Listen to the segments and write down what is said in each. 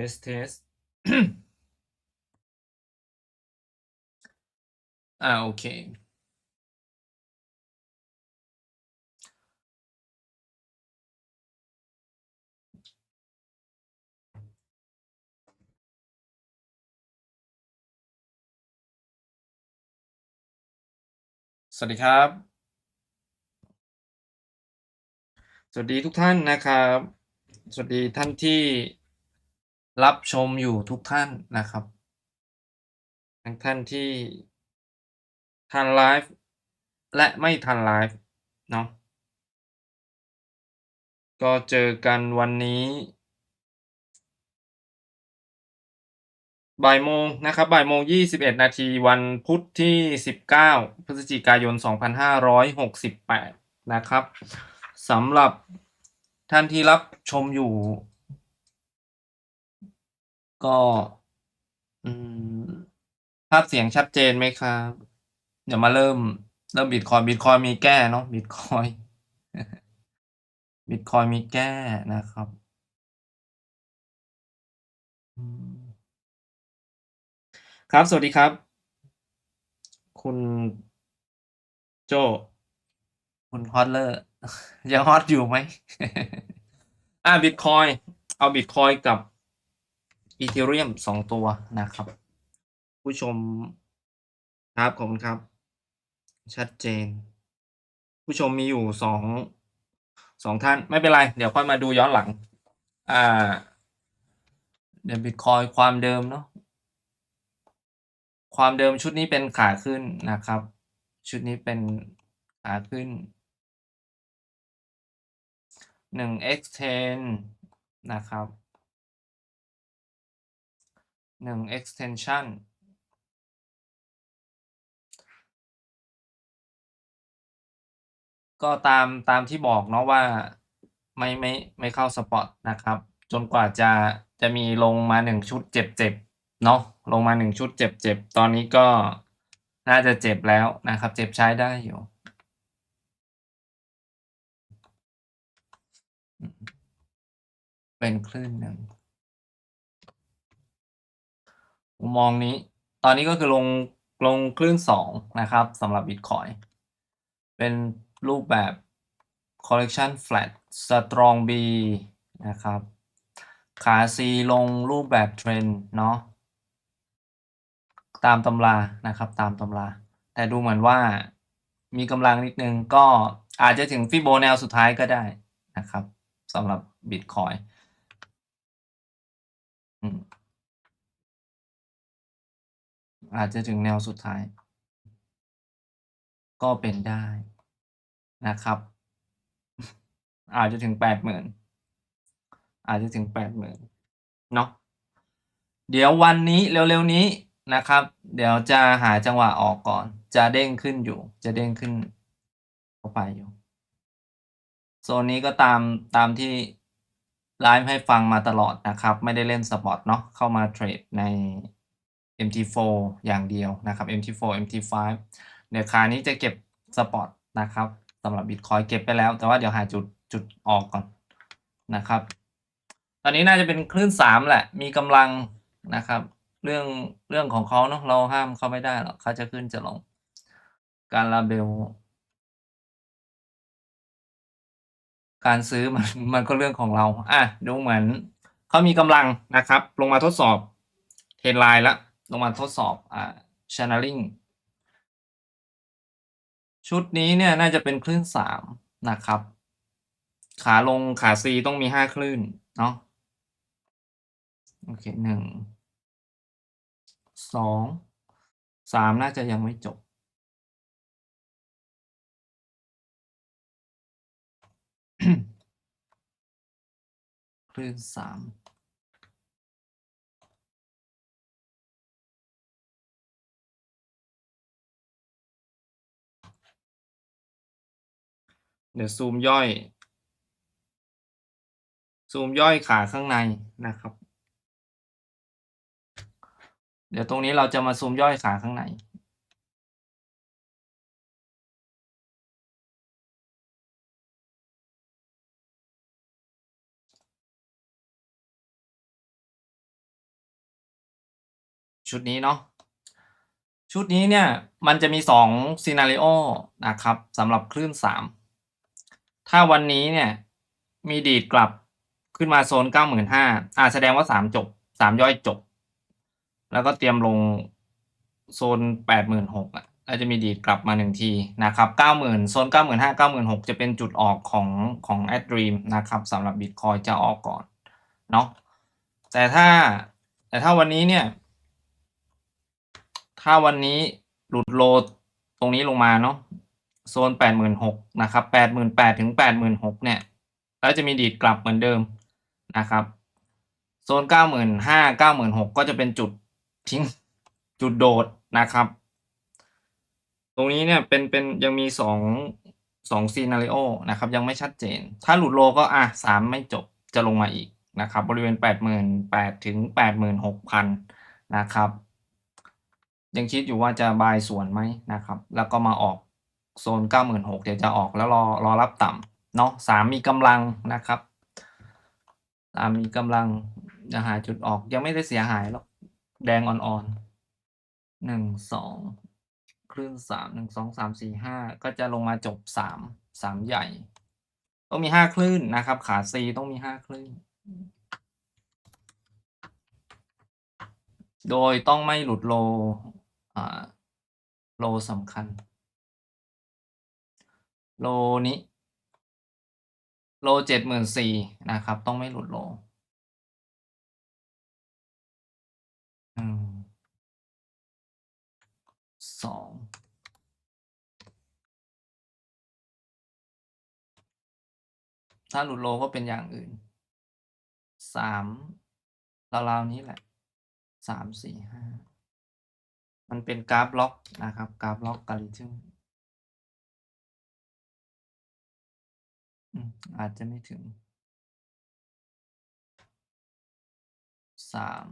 เทสเทสอ่าโอเค สวัสดีครับ สวัสดีทุกท่านนะครับ สวัสดีท่านที่ รับชมอยู่ทุกท่านนะครับ ทั้งท่านที่ทันไลฟ์และไม่ทันไลฟ์เนาะก็เจอกันวันนี้บ่ายโมงนะครับบ่ายโมงยี่สิบเอ็ดนาทีวันพุธที่สิบเก้าพฤศจิกายนสองพันห้าร้อยหกสิบแปดนะครับสำหรับท่านที่รับชมอยู่ ก็ อืม ภาพเสียงชัดเจนไหมครับ เดี๋ยวมาเริ่ม เริ่มบิตคอยบิตคอยมีแก้เนาะบิตคอยบิตคอยมีแก้นะครับครับ สวัสดีครับ คุณโจ คุณฮอตเลอร์ ยังฮอตอยู่ไหม อ่าบิตคอย เอาบิตคอยกับ อีเทเรียมสองตัวนะครับ ผู้ชมครับขอบคุณครับ ชัดเจน ผู้ชมมีอยู่สองสองท่านไม่เป็นไร เดี๋ยวค่อยมาดูย้อนหลัง อ่า เดี๋ยวบิตคอยความเดิมเนาะความเดิมชุดนี้เป็นขาขึ้นนะครับ ชุดนี้เป็นขาขึ้นหนึ่ง extend นะครับ หนึ่ง extension ก็ตามตามที่บอกเนาะว่าไม่ไม่ไม่เข้าสปอตนะครับ จนกว่าจะจะมีลงมาหนึ่งชุดเจ็บเจ็บเนาะลงมาหนึ่งชุดเจ็บเจ็บตอนนี้ก็น่าจะเจ็บแล้วนะครับ เจ็บใช้ได้อยู่เป็นคลื่นหนึ่ง มุมมองนี้ ตอนนี้ก็คือลงลงคลื่นสองนะครับสำหรับ Bitcoin เป็นรูปแบบ collection flat strong B นะครับ ขา C ลงรูปแบบเทรนเนาะตามตำรานะครับตามตำรา แต่ดูเหมือนว่ามีกำลังนิดนึงก็อาจจะถึงฟิโบแนวสุดท้ายก็ได้นะครับสำหรับ Bitcoin อืม อาจจะถึงแนวสุดท้าย ก็เป็นได้นะครับ อาจจะถึงแปดหมื่นอาจจะถึงแปดหมื่นเนาะเดี๋ยววันนี้เร็วๆนี้นะครับ เดี๋ยวจะหาจังหวะออกก่อน จะเด้งขึ้นอยู่ จะเด้งขึ้นเข้าไปอยู่โซนนี้ก็ตามตามที่ไลฟ์ให้ฟังมาตลอดนะครับ ไม่ได้เล่นสปอตเนาะเข้ามาเทรดใน MT4 อย่างเดียวนะครับ MT4 MT5 เดี๋ยวคานี้จะเก็บสปอตนะครับสำหรับ Bitcoin เก็บไปแล้ว แต่ว่าเดี๋ยวหาจุดจุดออกก่อนนะครับ ตอนนี้น่าจะเป็นคลื่นสามแหละ มีกำลังนะครับ เรื่องเรื่องของเขาเนาะเราห้ามเขาไม่ได้หรอกเขาจะขึ้นจะลง การลาเบลการซื้อมันมันก็เรื่องของเรา อะ ดูเหมือนเขามีกำลังนะครับ ลงมาทดสอบเทรนไลน์แล้ว ลงมาทดสอบอ่า channeling ชุดนี้เนี่ยน่าจะเป็นคลื่นสามนะครับ ขาลงขา C ต้องมีห้าคลื่นเนาะโอเคหนึ่งสองสามน่าจะยังไม่จบ คลื่นสาม เดี๋ยวซูมย่อย ซูมย่อยขาข้างในนะครับ เดี๋ยวตรงนี้เราจะมาซูมย่อยขาข้างในชุดนี้เนาะชุดนี้เนี่ยมันจะมีสองซีนารีโอนะครับสำหรับคลื่นสาม ถ้าวันนี้เนี่ยมีดีดกลับขึ้นมาโซนเก้าหมื่นห้าอ่าแสดงว่าสามจบสามย่อยจบ แล้วก็เตรียมลงโซนแปดหมื่นหกอะแล้วจะมีดีดกลับมาหนึ่งทีนะครับเก้าหมื่นโซนเก้าหมื่นห้าเก้าหมื่นหกจะเป็นจุดออกของของแอดรีมนะครับสำหรับบิตคอยจะออกก่อนเนาะแต่ถ้าแต่ถ้าวันนี้เนี่ย ถ้าวันนี้หลุดโลตรงนี้ลงมาเนาะ โซนแปดหมื่นหกนะครับแปดหมื่นแปดถึงแปดหมื่นหกเนี่ยแล้วจะมีดีดกลับเหมือนเดิมนะครับ โซนเก้าหมื่นห้าเก้าหมื่นหกก็จะเป็นจุดทิ้งจุดโดดนะครับ ตรงนี้เนี่ยเป็นเป็นยังมีสองสองซีนารีโอนะครับยังไม่ชัดเจน ถ้าหลุดโลก็อะสามไม่จบจะลงมาอีกนะครับบริเวณแปดหมื่นแปดถึงแปดหมื่นหกพันนะครับ ยังคิดอยู่ว่าจะบายส่วนไหมนะครับ แล้วก็มาออก โซนเก้าหมื่นหกเดี๋ยวจะออกแล้วรอรอรับต่ำเนาะสามมีกำลังนะครับสามมีกำลังจะหาจุดออกยังไม่ได้เสียหายหรอกแดงอ่อนๆหนึ่งสองคลื่นสามหนึ่งสองสามสี่ห้าก็จะลงมาจบสามสามใหญ่ ต้องมีห้าคลื่นนะครับ ขาซีต้องมีห้าคลื่น โดยต้องไม่หลุดโลอ่าโลสำคัญ โลนี้ โลเจ็ดหมื่นสี่นะครับ ต้องไม่หลุดโลหนึ่งสองถ้าหลุดโลก็เป็นอย่างอื่นสามราวๆนี้แหละสามสี่ห้ามันเป็นกราฟล็อกนะครับ กราฟล็อกกาลิทึม อืมอาจจะไม่ถึงสาม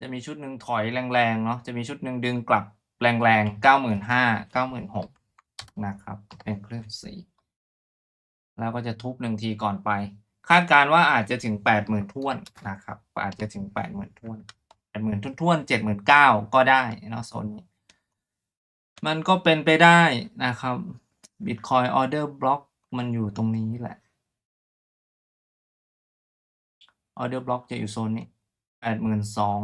จะมีชุดหนึ่งถอยแรงๆเนาะจะมีชุดหนึ่งดึงกลับแรงๆเก้าหมื่นห้าเก้าหมื่นหกนะครับ เป็นคลื่นสี่แล้วก็จะทุบหนึ่งทีก่อนไป คาดการณ์ว่าอาจจะถึงแปดหมื่นท้วนนะครับ อาจจะถึงแปดหมื่นท้วนแปดหมื่นท้วนเจ็ดหมื่นเก้าก็ได้เนาะโซนนี้ มันก็เป็นไปได้นะครับ Bitcoin Order Block มันอยู่ตรงนี้แหละ Order Block จะอยู่โซนนี้แปดหมื่นสอง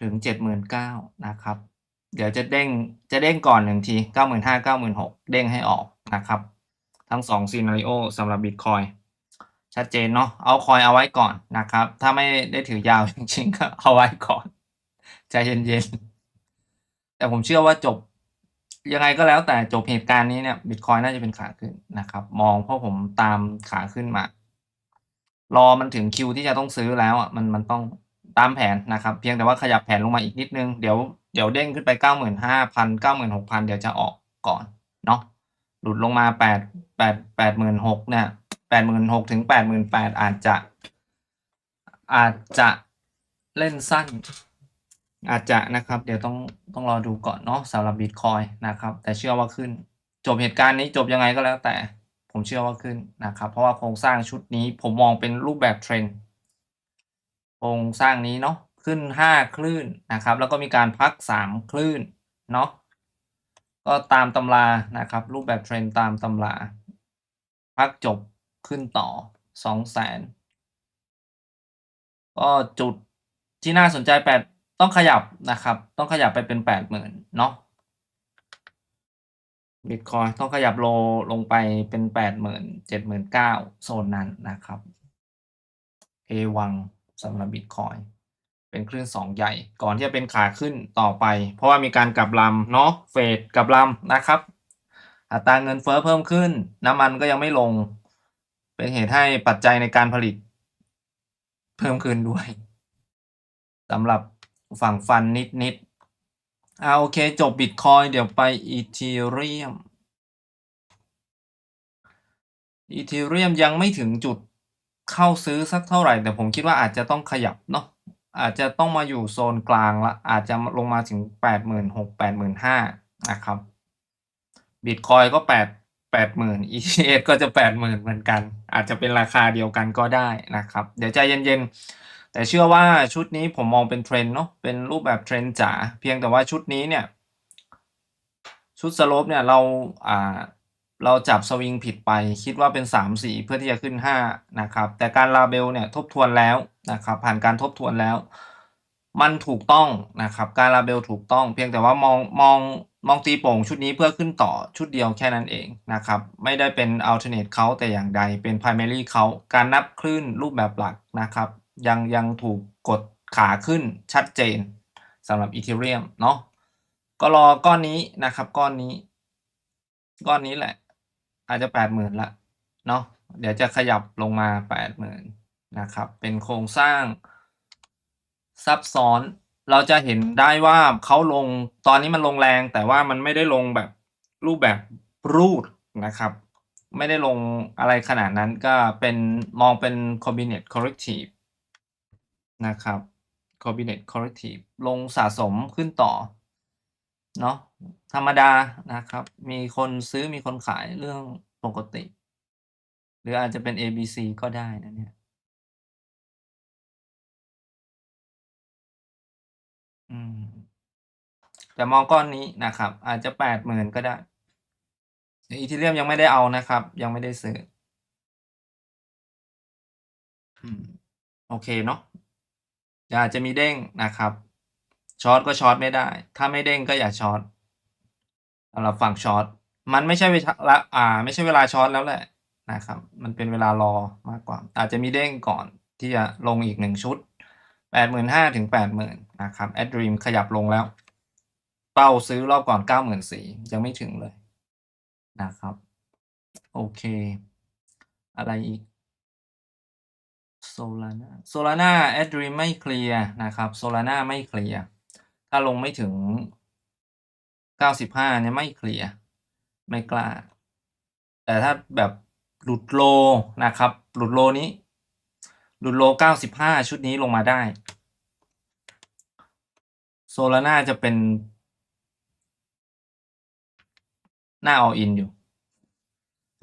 ถึงเจ็ดหมื่นเก้านะครับ เดี๋ยวจะเด้ง จะเด้งก่อนหนึ่งทีเก้าหมื่นห้าเก้าหมื่นหกเด้งให้ออกนะครับ ทั้งสองซีนารีโอสำหรับ Bitcoin ชัดเจนเนาะ เอาคอยเอาไว้ก่อนนะครับ ถ้าไม่ได้ถือยาวจริงๆก็เอาไว้ก่อน ใจเย็นๆ แต่ผมเชื่อว่าจบ ยังไงก็แล้วแต่จบเหตุการณ์นี้เนี่ยบิตคอยน่าจะเป็นขาขึ้นนะครับ มองเพราะผมตามขาขึ้นมา รอมันถึงคิวที่จะต้องซื้อแล้วอะมันมันต้องตามแผนนะครับ เพียงแต่ว่าขยับแผนลงมาอีกนิดนึง เดี๋ยวเดี๋ยวเด้งขึ้นไปเก้าหมื่นห้าพันเก้าหมื่นหกพันเดี๋ยวจะออกก่อนเนาะหลุดลงมาแปดแปดแปดหมื่นหกเนี่ยแปดหมื่นหกถึงแปดหมื่นแปดอาจจะ อาจจะเล่นสั้น อาจจะนะครับ เดี๋ยวต้องต้องรอดูก่อนเนาะสำหรับบิตคอยนะครับ แต่เชื่อว่าขึ้น จบเหตุการณ์นี้จบยังไงก็แล้วแต่ ผมเชื่อว่าขึ้นนะครับ เพราะว่าโครงสร้างชุดนี้ผมมองเป็นรูปแบบเทรนด์โครงสร้างนี้เนาะขึ้นห้าคลื่นนะครับ แล้วก็มีการพักสามคลื่นเนาะก็ตามตำรานะครับ รูปแบบเทรนด์ตามตำรา พักจบขึ้นต่อสองแสนก็จุดที่น่าสนใจแปด ต้องขยับนะครับ ต้องขยับไปเป็นแปดหมื่นเนาะบิตคอยต้องขยับโลลงไปเป็นแปดหมื่นเจ็ดหมื่นเก้าโซนนั้นนะครับเอวังสำหรับบิตคอยเป็นคลื่นสองใหญ่ ก่อนที่จะเป็นขาขึ้นต่อไป เพราะว่ามีการกลับลำเนาะเฟดกลับลำนะครับ อัตราเงินเฟ้อเพิ่มขึ้น น้ำมันก็ยังไม่ลง เป็นเหตุให้ปัจจัยในการผลิต เพิ่มขึ้นด้วยสำหรับ ฝั่งฟันนิดนิดๆอ่าโอเค จบบิตคอยเดี๋ยวไปอีเทเรียมอีเทเรียมยังไม่ถึงจุดเข้าซื้อสักเท่าไหร่ แต่ผมคิดว่าอาจจะต้องขยับเนาะอาจจะต้องมาอยู่โซนกลางละอาจจะลงมาถึงแปดหมื่นหกแปดหมื่นห้านะครับบิตคอยก็แปดแปดหมื่น ETH ก็จะแปดหมื่นเหมือนกัน อาจจะเป็นราคาเดียวกันก็ได้นะครับ เดี๋ยวใจเย็นๆ แต่เชื่อว่าชุดนี้ผมมองเป็น trend เนาะเป็นรูปแบบ trend จ๋าเพียงแต่ว่าชุดนี้เนี่ย ชุด slope เนี่ยเราอ่าเราจับสวิงผิดไปคิดว่าเป็น 3-4 เพื่อที่จะขึ้น 5 นะครับ แต่การ label เนี่ยทบทวนแล้วนะครับ ผ่านการทบทวนแล้ว มันถูกต้องนะครับ การ label ถูกต้อง เพียงแต่ว่ามองมองมองตีโป่งชุดนี้เพื่อขึ้นต่อชุดเดียวแค่นั้นเองนะครับ ไม่ได้เป็น alternate เขาแต่อย่างใดเป็น primary เขาการนับคลื่นรูปแบบหลักนะครับ ยังยังถูกกดขาขึ้นชัดเจนสำหรับ Ethereum เนาะก็รอก้อนนี้นะครับ ก้อนนี้ ก้อนนี้แหละ อาจจะ80,000แล้วเนาะเดี๋ยวจะขยับลงมา80,000นะครับ เป็นโครงสร้างซับซ้อนเราจะเห็นได้ว่าเขาลงตอนนี้มันลงแรงแต่ว่ามันไม่ได้ลงแบบรูปแบบรูดนะครับ ไม่ได้ลงอะไรขนาดนั้นก็เป็นมองเป็น combinate corrective นะครับ combinate corrective ลงสะสมขึ้นต่อ เนาะธรรมดานะครับ มีคนซื้อมีคนขายเรื่องปกติ หรืออาจจะเป็น ABC ก็ได้นะเนี่ยแต่มองก้อนนี้นะครับ อาจจะ80,000ก็ได้ Ethereum ยังไม่ได้เอานะครับ ยังไม่ได้ซื้อโอเคเนาะ เดี๋ยวอาจจะมีเด้งนะครับช็อตก็ช็อตไม่ได้ ถ้าไม่เด้งก็อย่าช็อตสำหรับฝั่งช็อตมันไม่ใช่เวลาอ่า ไม่ใช่เวลาช็อตแล้วแหละนะครับ มันเป็นเวลารอมากกว่า อาจจะมีเด้งก่อนที่จะลงอีก1ชุด 85,000ถึง80,000นะครับ Adream ขยับลงแล้ว เป้าซื้อรอบก่อน 94,000ยังไม่ถึงเลยนะครับ โอเค อะไรอีก Solana Solana Adream ไม่เคลียร์นะครับ Solana ไม่เคลียร์ถ้าลงไม่ถึง 95 เนี่ยไม่เคลียร์ไม่กล้า แต่ถ้าแบบหลุดโลนะครับ หลุดโลนี้ หลุดโล 95 ชุดนี้ลงมาได้ Solana จะเป็น หน้า all in อยู่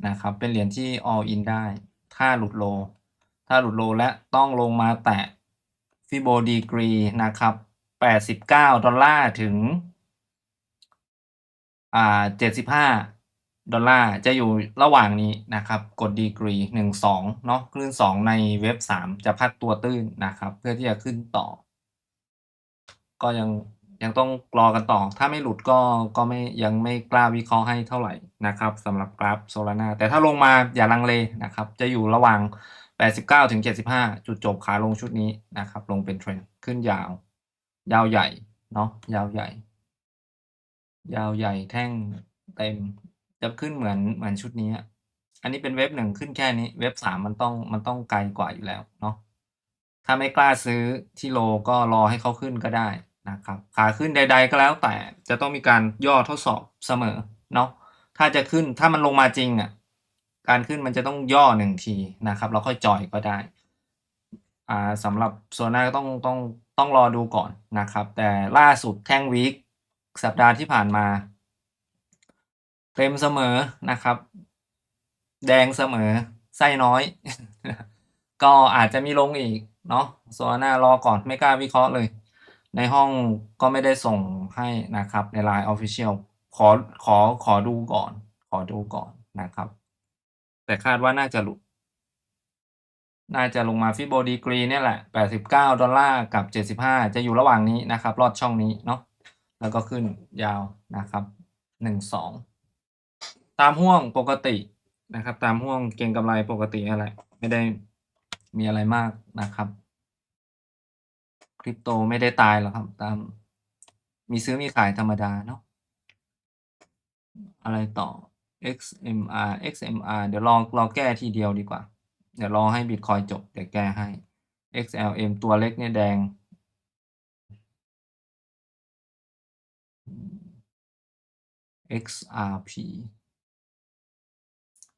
นะครับ เป็นเหรียญที่ all in ได้ ถ้าหลุดโล ถ้าหลุดโลและต้องลงมาแตะ Fibo Degree นะครับ 89 ดอลลาร์ถึงอ่า75 ดอลลาร์จะอยู่ระหว่างนี้นะครับ กด Degree 1-2 เนาะคลื่น 2 ในเว็บ 3 จะพักตัวตื้นนะครับ เพื่อที่จะขึ้นต่อ ก็ยังยังต้องรอกันต่อ ถ้าไม่หลุดก็ก็ไม่ยังไม่กล้าวิเคราะห์ให้เท่าไหร่นะครับสำหรับกราฟ Solana แต่ถ้าลงมาอย่าลังเลนะครับ จะอยู่ระหว่าง 89ถึง75 จุดจบขาลงชุดนี้นะครับ ลงเป็น trend ขึ้นยาว ยาวใหญ่เนาะยาวใหญ่ ยาวใหญ่แท่งเต็มจะขึ้นเหมือนเหมือนชุดนี้ อันนี้เป็นเว็บ1ขึ้นแค่นี้ เว็บ3มันต้องมันต้องไกลกว่าอยู่แล้วเนาะถ้าไม่กล้าซื้อที่โลก็รอให้เขาขึ้นก็ได้นะครับขาขึ้นใด ๆ ก็แล้วแต่จะต้องมีการย่อทดสอบเสมอเนาะถ้าจะขึ้นถ้ามันลงมาจริงอะ การขึ้นมันจะต้องย่อ1ทีนะครับแล้วค่อยจอยก็ได้อ่าสำหรับ Solana ก็ต้องต้องต้องรอดูก่อนนะครับ แต่ล่าสุดแท่งวีกสัปดาห์ที่ผ่านมาเต็มเสมอนะครับ แดงเสมอไส้น้อย ก็อาจจะมีลงอีกเนาะ Solana รอก่อนไม่กล้าวิเคราะห์เลย ในห้องก็ไม่ได้ส่งให้นะครับใน LINE Official ขอขอขอดูก่อน ขอดูก่อนนะครับ แต่คาดว่าน่าจะหลุด น่าจะลงมา Fibo Degree เนี่ยแหละ 89 ดอลลาร์กับ 75 จะอยู่ระหว่างนี้นะครับ รอดช่องนี้เนาะ แล้วก็ขึ้นยาวนะครับ 1-2 ตามห้วงปกตินะครับ ตามห้วงเก็งกำไรปกตินั่นแหละไม่ได้มีอะไรมากนะครับ Crypto ไม่ได้ตายหรอกครับ ตาม มีซื้อมีขายธรรมดาเนาะ อะไรต่อ XMR XMR เดี๋ยวรอรองแก้ทีเดียวดีกว่า เดี๋ยวรอให้บิตคอยจบเดี๋ยวแก้ให้ XLM ตัวเล็กเนี่ยแดง XRP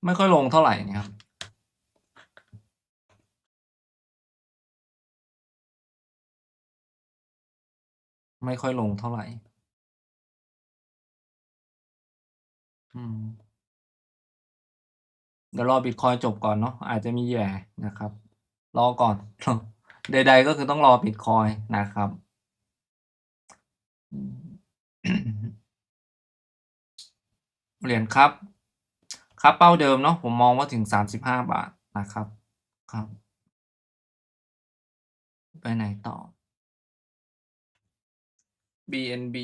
ไม่ค่อยลงเท่าไหรเนี่ยครับไม่ค่อยลงเท่าไหร่ อืม เดี๋ยวรอบิตคอยน์จบก่อนเนาะอาจจะมีแย่นะครับ รอก่อน ใด ๆ ก็คือต้องรอบิตคอยน์นะครับ เหรียญครับ ครับเป้าเดิมเนาะผมมองว่าถึง35บาทนะครับ ครับ ไปไหนต่อ BNB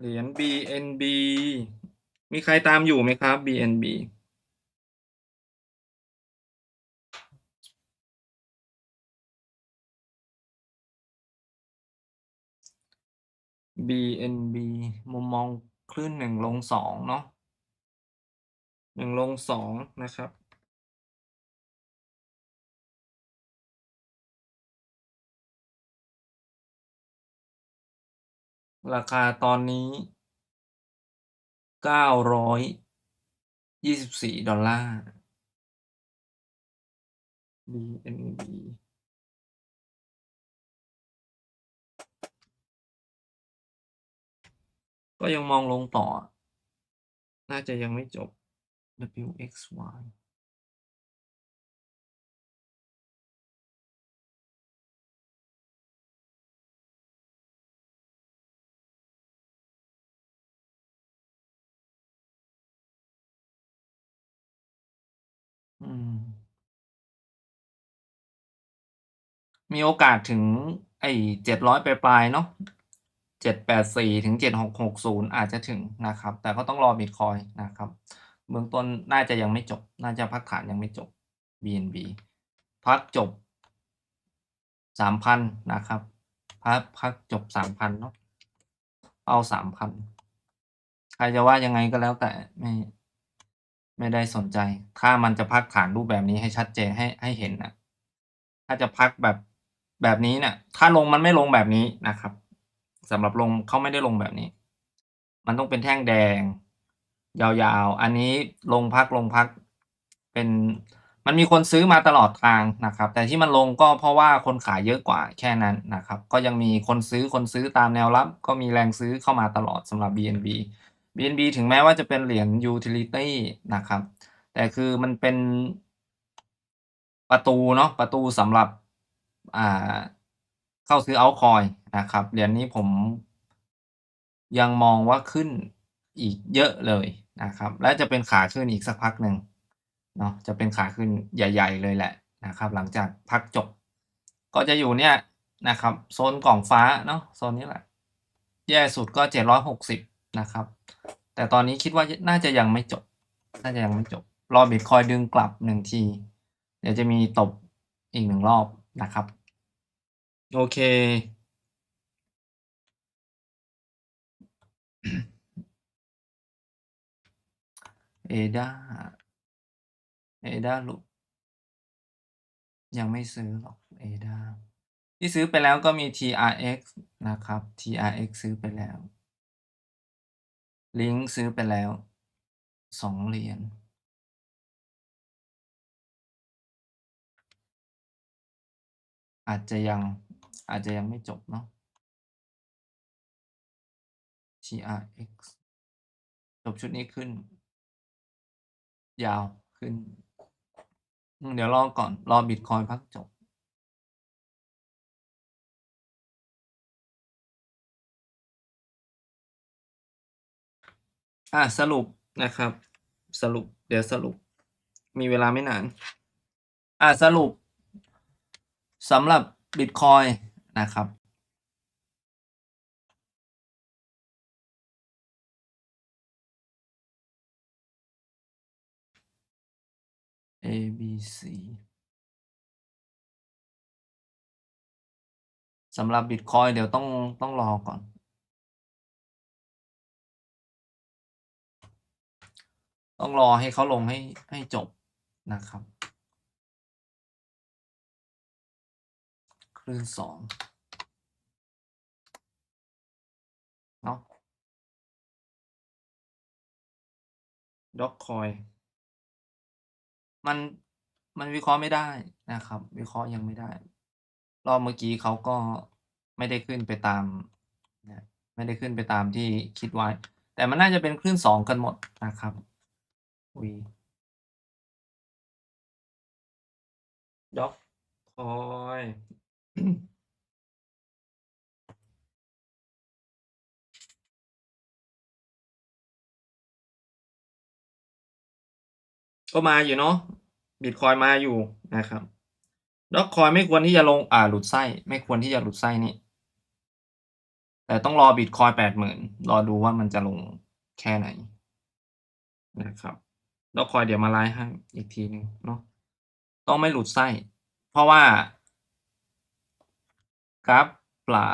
เหรียญ BNB มีใครตามอยู่ไหมครับ BNB BNB มุมมองคลื่นหนึ่งลงสองเนาะหนึ่งลงสองนะครับ ราคาตอนนี้ 924 ดอลลาร์ BNB ก็ยังมองลงต่อ น่าจะยังไม่จบ WXY อืม มีโอกาสถึง ไอ้ 700 ปลาย ๆ เนาะ 784ถึง7660 อาจจะถึงนะครับ แต่ก็ต้องรอบิตคอยน์นะครับ เบื้องต้นน่าจะยังไม่จบ น่าจะพักฐานยังไม่จบ BNB พักจบ 3,000 นะครับ พัก พักจบ 3,000 เนาะ เป้า 3,000 ใครจะว่ายังไงก็แล้วแต่ ไม่ ไม่ได้สนใจ ถ้ามันจะพักฐานรูปแบบนี้ให้ชัดเจนให้ให้เห็นนะถ้าจะพักแบบแบบนี้เนี่ย ถ้าลงมันไม่ลงแบบนี้นะครับสำหรับลงเขาไม่ได้ลงแบบนี้ มันต้องเป็นแท่งแดง ยาวๆ อันนี้ลงพักลงพัก เป็นมันมีคนซื้อมาตลอดทางนะครับ แต่ที่มันลงก็เพราะว่าคนขายเยอะกว่าแค่นั้นนะครับ ก็ยังมีคนซื้อคนซื้อตามแนวรับ ก็มีแรงซื้อเข้ามาตลอดสำหรับ BNB BNB ถึงแม้ว่าจะเป็นเหรียญ Utility นะครับ แต่คือมันเป็นประตูเนาะประตูสำหรับอ่าเข้าซื้อ Altcoin นะครับ เหรียญนี้ผมยังมองว่าขึ้นอีกเยอะเลยนะครับ และจะเป็นขาขึ้นอีกสักพักหนึ่งเนาะจะเป็นขาขึ้นใหญ่ ๆ เลยแหละนะครับ หลังจากพักจบ ก็จะอยู่เนี่ยนะครับ โซนกล่องฟ้าเนาะโซนนี้แหละ แย่สุดก็760 นะครับ แต่ตอนนี้คิดว่าน่าจะยังไม่จบ น่าจะยังไม่จบ รอบิตคอยดึงกลับ1ที เดี๋ยวจะมีตบอีก1รอบนะครับ โอเค ADA ADA หลุยังไม่ซื้อหรอก ADA ที่ซื้อไปแล้วก็มี TRX นะครับ TRX ซื้อไปแล้ว Lynx ซื้อไปแล้ว2เหรียญอาจจะยังอาจจะยังไม่จบเนาะ TRX จบชุดนี้ขึ้น ยาวขึ้น เดี๋ยวรอก่อน รอบิตคอยพักจบ อ่าสรุปนะครับ สรุป เดี๋ยวสรุป มีเวลาไม่นาน อ่าสรุปสำหรับบิตคอยนะครับ ABC สำหรับบิตคอยเดี๋ยวต้องต้องรอก่อน ต้องรอให้เขาลงให้ให้จบนะครับ คลื่น2เนาะ Dogecoin มันมันวิเคราะห์ไม่ได้นะครับ วิเคราะห์ยังไม่ได้ รอบเมื่อกี้เขาก็ไม่ได้ขึ้นไปตามไม่ได้ขึ้นไปตามที่คิดไว้ แต่มันน่าจะเป็นคลื่นสองกันหมดนะครับ V ด็อกคอยก็มาอยู่เนาะบิตคอยมาอยู่นะครับด็อกคอยไม่ควรที่จะลงอ่าหลุดไส้ ไม่ควรที่จะหลุดไส้นี่ แต่ต้องรอบิตคอยแปดหมื่นรอดูว่ามันจะลงแค่ไหนนะครับ ด็อกคอยเดี๋ยวมาไลฟ์ให้อีกทีหนึ่งเนาะต้องไม่หลุดไส้ เพราะว่ากราฟเปล่า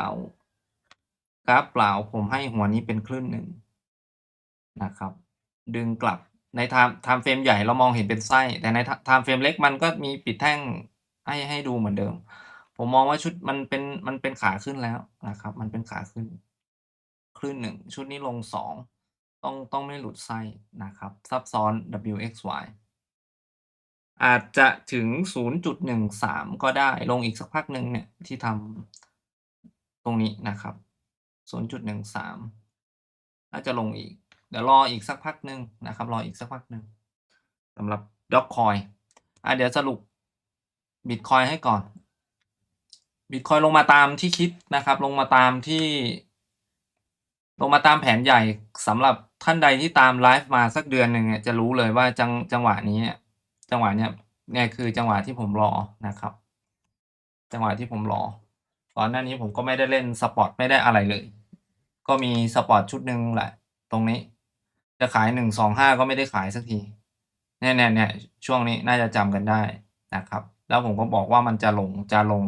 กราฟเปล่าผมให้หัวนี้เป็นคลื่นหนึ่งนะครับ ดึงกลับในไทม์ไทม์เฟรมใหญ่เรามองเห็นเป็นไส้ แต่ในไทม์เฟรมเล็กมันก็มีปิดแท่งให้ให้ดูเหมือนเดิม ผมมองว่าชุดมันเป็นมันเป็นขาขึ้นแล้วนะครับ มันเป็นขาขึ้นคลื่นหนึ่งชุดนี้ลงสอง ต้องต้องไม่หลุดไส้นะครับ ซับซ้อน WXY อาจจะถึง 0.13 ก็ได้ลงอีกสักพักหนึ่งเนี่ย ที่ทำตรงนี้นะครับ 0.13 น่าจะลงอีก เดี๋ยวรออีกสักพักหนึ่งนะครับ รออีกสักพักหนึ่งสำหรับด็อกคอยอะเดี๋ยวสรุปบิตคอยให้ก่อนบิตคอยลงมาตามที่คิดนะครับ ลงมาตามที่ ลงมาตามแผนใหญ่สำหรับ ท่านใดที่ตามไลฟ์มาสักเดือนหนึ่งเนี่ยจะรู้เลยว่าจังจังหวะนี้เนี่ยจังหวะเนี้ยเนี่ยคือจังหวะที่ผมรอนะครับ จังหวะที่ผมรอก่อนหน้านี้ผมก็ไม่ได้เล่นสปอร์ตไม่ได้อะไรเลย ก็มีสปอร์ตชุดหนึ่งแหละ ตรงนี้ จะขายหนึ่งสองห้าก็ไม่ได้ขายสักทีเนี่ยเนี่ยเนี่ยช่วงนี้น่าจะจำกันได้นะครับ แล้วผมก็บอกว่ามันจะลงจะลง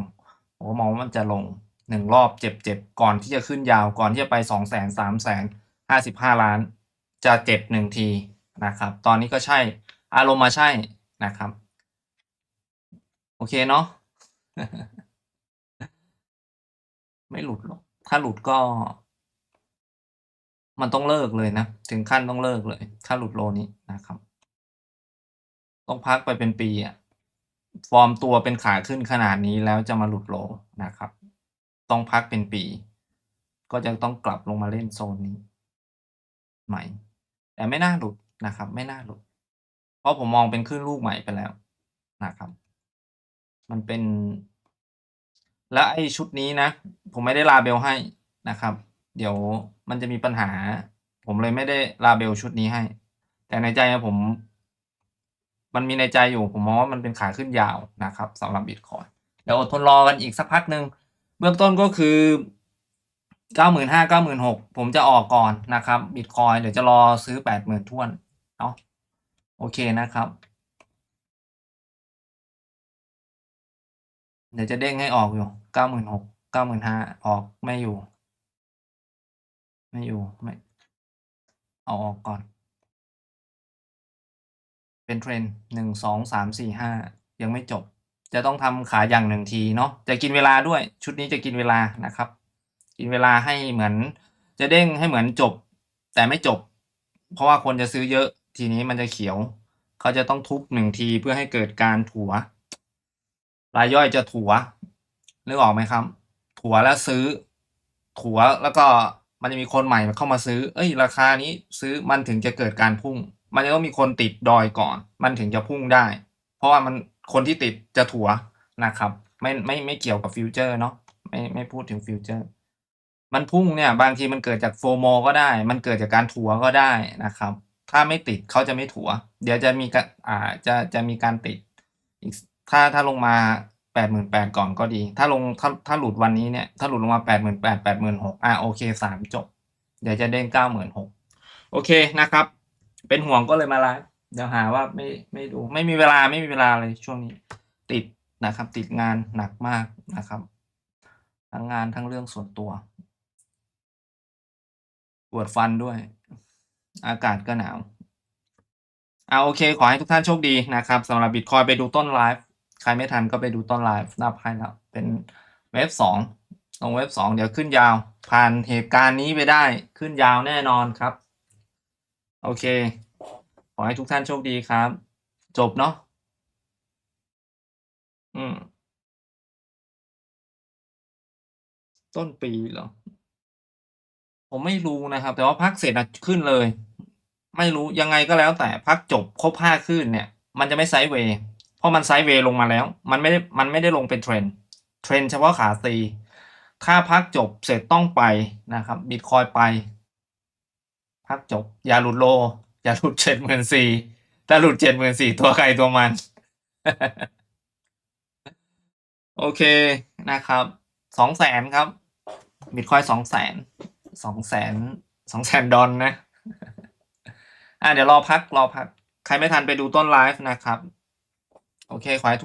ผมก็มองว่ามันจะลงหนึ่งรอบเจ็บเจ็บก่อนที่จะขึ้นยาวก่อนที่จะไปสองแสนสามแสนห้าสิบห้าล้าน จะเจ็บหนึ่งทีนะครับ ตอนนี้ก็ใช่ อารมณ์มาใช่นะครับ โอเคเนาะไม่หลุดหรอก ถ้าหลุดก็ มันต้องเลิกเลยนะ ถึงขั้นต้องเลิกเลย ถ้าหลุดโลนี้นะครับ ต้องพักไปเป็นปีอะฟอร์มตัวเป็นขาขึ้นขนาดนี้แล้วจะมาหลุดโลนะครับ ต้องพักเป็นปี ก็จะต้องกลับลงมาเล่นโซนนี้ใหม่ แต่ไม่น่าหลุดนะครับ ไม่น่าหลุด เพราะผมมองเป็นขึ้นลูกใหม่ไปแล้วนะครับ มันเป็น และไอ้ชุดนี้นะ ผมไม่ได้ลาเบลให้นะครับ เดี๋ยวมันจะมีปัญหา ผมเลยไม่ได้ลาเบลชุดนี้ให้ แต่ในใจผม มันมีในใจอยู่ ผมมองว่ามันเป็นขาขึ้นยาวนะครับสำหรับบิตคอยเดี๋ยวอดทนรอกันอีกสักพักหนึ่งเบื้องต้นก็คือ เก้าหมื่นห้าเก้าหมื่นหกผมจะออกก่อนนะครับบิตคอยเดี๋ยวจะรอซื้อแปดหมื่นทวนเนาะโอเคนะครับ เดี๋ยวจะเด้งให้ออกอยู่เก้าหมื่นหกเก้าหมื่นห้าออกไม่อยู่ ไม่อยู่ไม่เอาออกก่อน เป็นเทรนหนึ่งสองสามสี่ห้ายังไม่จบ จะต้องทำขาอย่างหนึ่งทีเนาะจะกินเวลาด้วย ชุดนี้จะกินเวลานะครับ กินเวลาให้เหมือน จะเด้งให้เหมือนจบ แต่ไม่จบ เพราะว่าคนจะซื้อเยอะทีนี้มันจะเขียว เขาจะต้องทุบหนึ่งทีเพื่อให้เกิดการถัว รายย่อยจะถัวนึกออกไหมครับ ถัวแล้วซื้อ ถัวแล้วก็มันจะมีคนใหม่เข้ามาซื้อ เอ้ย ราคานี้ซื้อมันถึงจะเกิดการพุ่ง มันจะต้องมีคนติดดอยก่อน มันถึงจะพุ่งได้ เพราะว่ามันคนที่ติดจะถัวนะครับ ไม่ไม่ไม่เกี่ยวกับฟิวเจอร์เนาะไม่ไม่พูดถึงฟิวเจอร์ มันพุ่งเนี่ยบางทีมันเกิดจากโฟโมก็ได้ มันเกิดจากการถัวก็ได้นะครับ ถ้าไม่ติดเขาจะไม่ถัว เดี๋ยวจะมีการอ่าจะจะมีการติดอีกถ้าถ้าลงมาแปดหมื่นแปดก่อนก็ดี ถ้าลงถ้าถ้าหลุดวันนี้เนี่ย ถ้าหลุดลงมาแปดหมื่นแปดแปดหมื่นหกอ่าโอเคสามจบ เดี๋ยวจะเด้งเก้าหมื่นหกโอเคนะครับ เป็นห่วงก็เลยมาไลฟ์เดี๋ยวหาว่าไม่ไม่ดู ไม่มีเวลาไม่มีเวลาเลยช่วงนี้ ติดนะครับ ติดงานหนักมากนะครับ ทั้งงานทั้งเรื่องส่วนตัว ปวดฟันด้วย อากาศก็หนาวอ่าโอเค ขอให้ทุกท่านโชคดีนะครับสำหรับบิตคอยไปดูต้นไลฟ์ใครไม่ทันก็ไปดูต้นไลฟ์หน้าไพ่แล้วเป็นเว็บสองตรงเว็บสองเดี๋ยวขึ้นยาว ผ่านเหตุการณ์นี้ไปได้ขึ้นยาวแน่นอนครับ โอเค ขอให้ทุกท่านโชคดีครับ จบเนาะอืม ต้นปีเหรอ ผมไม่รู้นะครับ แต่ว่าพักเสร็จอะขึ้นเลย ไม่รู้ยังไงก็แล้วแต่พักจบครบห้าขึ้นเนี่ย มันจะไม่ไซด์เวย์เพราะมันไซด์เวย์ลงมาแล้ว มันไม่ได้มันไม่ได้ลงเป็นเทรนด์เทรนด์เฉพาะขาซีถ้าพักจบเสร็จต้องไปนะครับบิตคอยไป พักจบ อย่าหลุดโล อย่าหลุดเจ็ดหมื่นสี่ถ้าหลุดเจ็ดหมื่นสี่ตัวใครตัวมัน โอเคนะครับสองแสนครับบิตคอยสองแสน สองแสนสองแสนดอลนะ อะเดี๋ยวรอพักรอพัก ใครไม่ทันไปดูต้นไลฟ์นะครับ โอเคขอให้ทุก